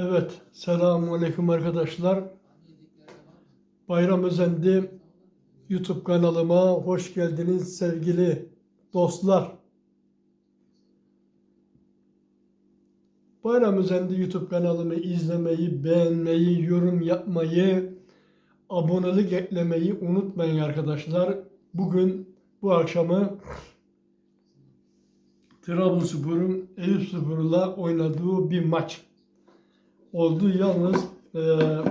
Evet, selamun aleyküm arkadaşlar. Bayram Özendi YouTube kanalıma hoş geldiniz sevgili dostlar. Bayram Özendi YouTube kanalımı izlemeyi, beğenmeyi, yorum yapmayı, abonelik eklemeyi unutmayın arkadaşlar. Bugün bu akşamı Trabzonspor'un Eyüpspor'la oynadığı bir maç oldu. Yalnız eee,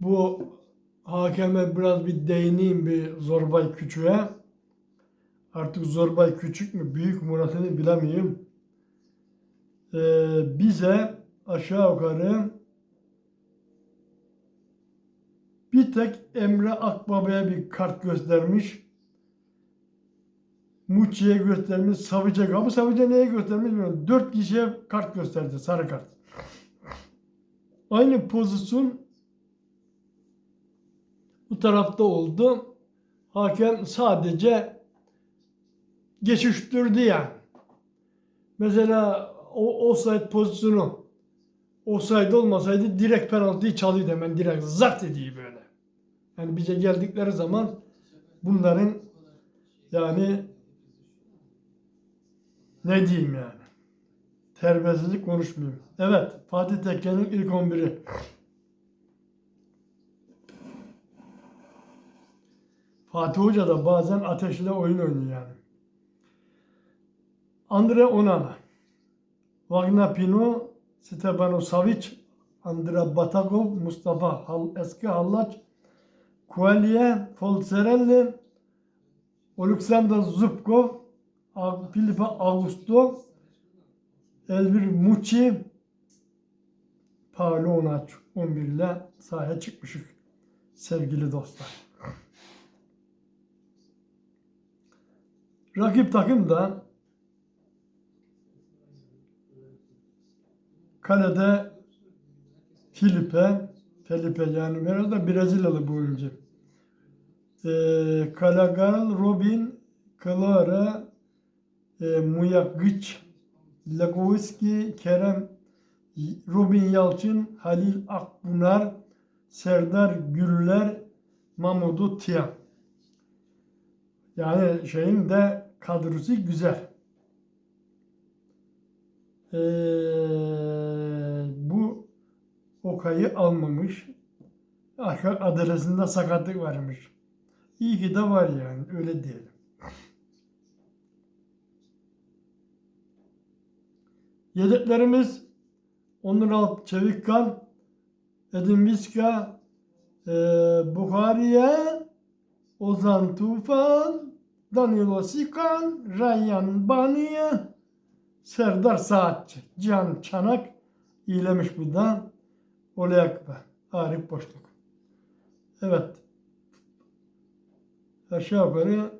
bu hakeme biraz bir değineyim bir Zorbay Küçük'e. Artık Zorbay Küçük mü büyük Murat'ını bilemiyorum. Eee, bize aşağı yukarı bir tek Emre Akbaba'ya bir kart göstermiş. Muçi'ye göstermiş, Savic'e. Ama Savic'e neye göstermiş bilmiyorum. Dört kişiye kart gösterdi, sarı kart. Aynı pozisyon bu tarafta oldu. Hakem sadece geçiştirdi yani. Mesela o offside pozisyonu offside olmasaydı direkt penaltıyı çalıyordu hemen direkt zart ediyor böyle. Yani bize geldikleri zaman bunların yani ne diyeyim yani. Terbiyesizlik konuşmayayım. Evet, Fatih Tekke'nin ilk 11'i. Fatih Hoca da bazen ateşle oyun oynuyor yani. Andre Onana, Wagner Pino, Stefano Savic, Andra Batagov, Mustafa Hal, Eski Hallaç, Kualye, Folserelli, Oleksandr Zubkov, Filipe Augusto, Elvir Muçi, Paolo Onaç 11 ile sahaya çıkmışık sevgili dostlar. Rakip takım da kalede Filipe, Felipe yani herhalde Brezilyalı bu oyuncu. Ee, Kalagal, Robin, Clara, e, Muyagic, Lagoviski, Kerem, Robin Yalçın, Halil Akbunar, Serdar Güller, Mamudu Tiyan. Yani şeyin de kadrosu güzel. Ee, bu Okay'ı almamış. Arka adresinde sakatlık varmış. İyi ki de var yani öyle diyelim. Yedeklerimiz Onur Alp Çevikkan, Edin Miska, e, Bukhariye, Ozan Tufan, Danilo Sikan, Rayyan Baniye, Serdar Saatçı, Cihan Çanak, iyilemiş bu da. Oley Akbe, Arif Boşluk. Evet. Aşağı yukarı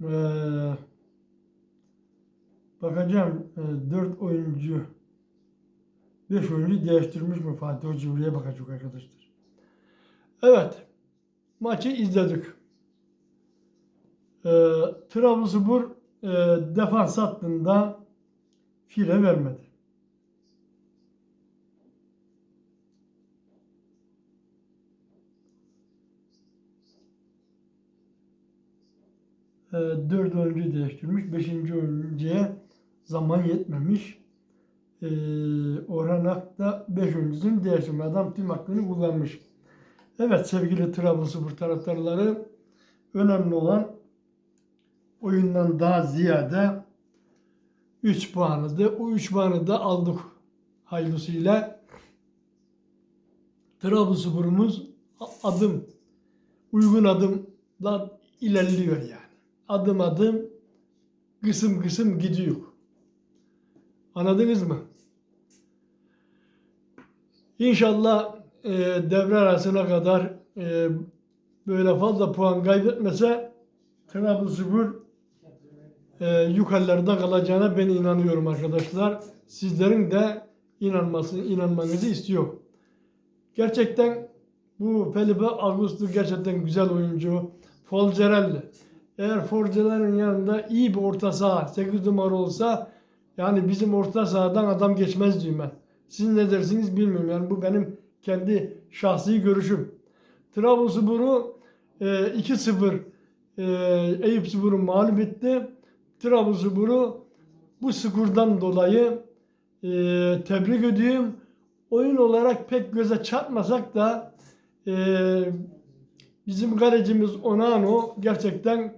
eee Bakacağım e, 4 oyuncu 5 oyuncu değiştirmiş mi Fatih Hoca buraya bakacak arkadaşlar. Evet. Maçı izledik. E, Trabzonspor e, defans hattında file vermedi. E, 4 oyuncu değiştirmiş. 5. oyuncuya zaman yetmemiş. E, Orhan Ak da 5 oyuncusunu değiştirmiş. Adam tüm aklını kullanmış. Evet sevgili Trabzonspor taraftarları önemli olan oyundan daha ziyade 3 puanıydı. O 3 puanı da aldık hayırlısıyla. Trabzonspor'umuz adım uygun adımla ilerliyor yani. Adım adım kısım kısım gidiyor. Anladınız mı? İnşallah e, devre arasına kadar e, böyle fazla puan kaybetmese Trabzonspor e, yukarılarda kalacağına ben inanıyorum arkadaşlar. Sizlerin de inanmasını, inanmanızı istiyor. Gerçekten bu Felipe Augusto gerçekten güzel oyuncu. Folcerelli. Eğer Folcerelli'nin yanında iyi bir orta saha 8 numara olsa yani bizim orta sahadan adam geçmez diyeyim ben. Siz ne dersiniz bilmiyorum. Yani bu benim kendi şahsi görüşüm. Trabzonspor'u e, 2-0 e, Eyüpspor'u mağlup etti. Trabzonspor'u bu skordan dolayı e, tebrik ediyorum. Oyun olarak pek göze çarpmasak da e, bizim kalecimiz Onano gerçekten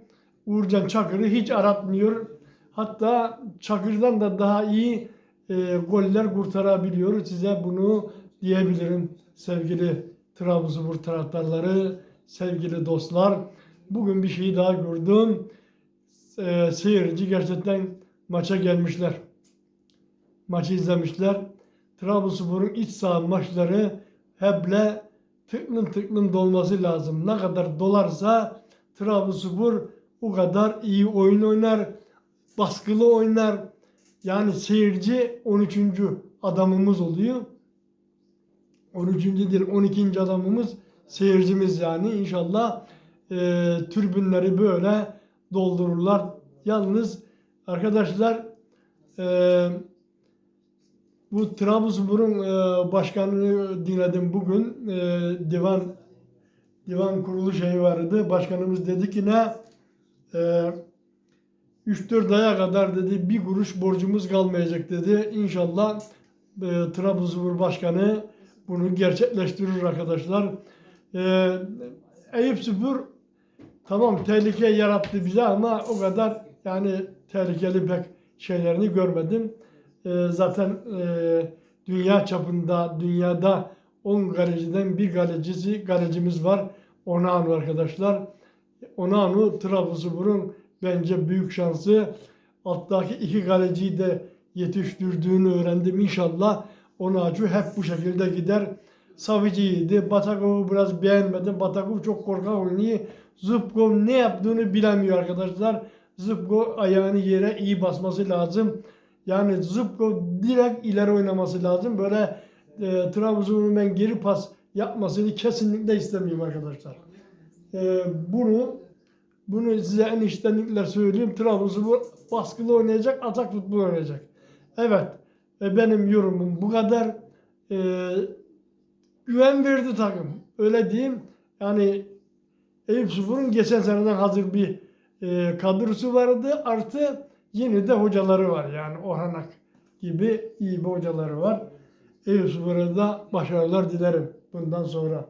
Uğurcan Çakır'ı hiç aratmıyor. Hatta Çakır'dan da daha iyi e, goller kurtarabiliyor. Size bunu diyebilirim sevgili Trabzonspor taraftarları, sevgili dostlar. Bugün bir şey daha gördüm. E, seyirci gerçekten maça gelmişler. Maçı izlemişler. Trabzonspor'un iç saha maçları heble tıklım tıklım dolması lazım. Ne kadar dolarsa Trabzonspor o kadar iyi oyun oynar, baskılı oynar. Yani seyirci 13. adamımız oluyor. 13. değil 12. adamımız seyircimiz yani inşallah e, tribünleri böyle doldururlar. Yalnız arkadaşlar e, bu Trabzonspor'un e, başkanını dinledim bugün. E, divan divan kurulu şeyi vardı. Başkanımız dedi ki ne? E, 3-4 aya kadar dedi bir kuruş borcumuz kalmayacak dedi. İnşallah e, Trabzonspor Başkanı bunu gerçekleştirir arkadaşlar. E, Eyüpspor tamam tehlike yarattı bize ama o kadar yani tehlikeli pek şeylerini görmedim. E, zaten e, dünya çapında dünyada 10 kaleciden bir kalecisi kalecimiz var. Onanu arkadaşlar. Onanu Trabzonspor'un bence büyük şansı. Alttaki iki kaleciyi de yetiştirdiğini öğrendim. İnşallah Onacu hep bu şekilde gider. Saviciydi. Batakov'u biraz beğenmedim. Batakov çok korkak oynuyor. Zubkov ne yaptığını bilemiyor arkadaşlar. Zubkov ayağını yere iyi basması lazım. Yani Zubkov direkt ileri oynaması lazım. Böyle e, Trabzon'un ben geri pas yapmasını kesinlikle istemiyorum arkadaşlar. E, bunu bunu size en içtenlikle söyleyeyim. Trabzonspor baskılı oynayacak, atak futbol oynayacak. Evet. E, benim yorumum bu kadar. E, güven verdi takım. Öyle diyeyim. Yani Eyüpspor'un geçen seneden hazır bir e, kadrosu vardı. Artı yeni de hocaları var. Yani Orhanak gibi iyi bir hocaları var. Eyüpspor'a da başarılar dilerim bundan sonra.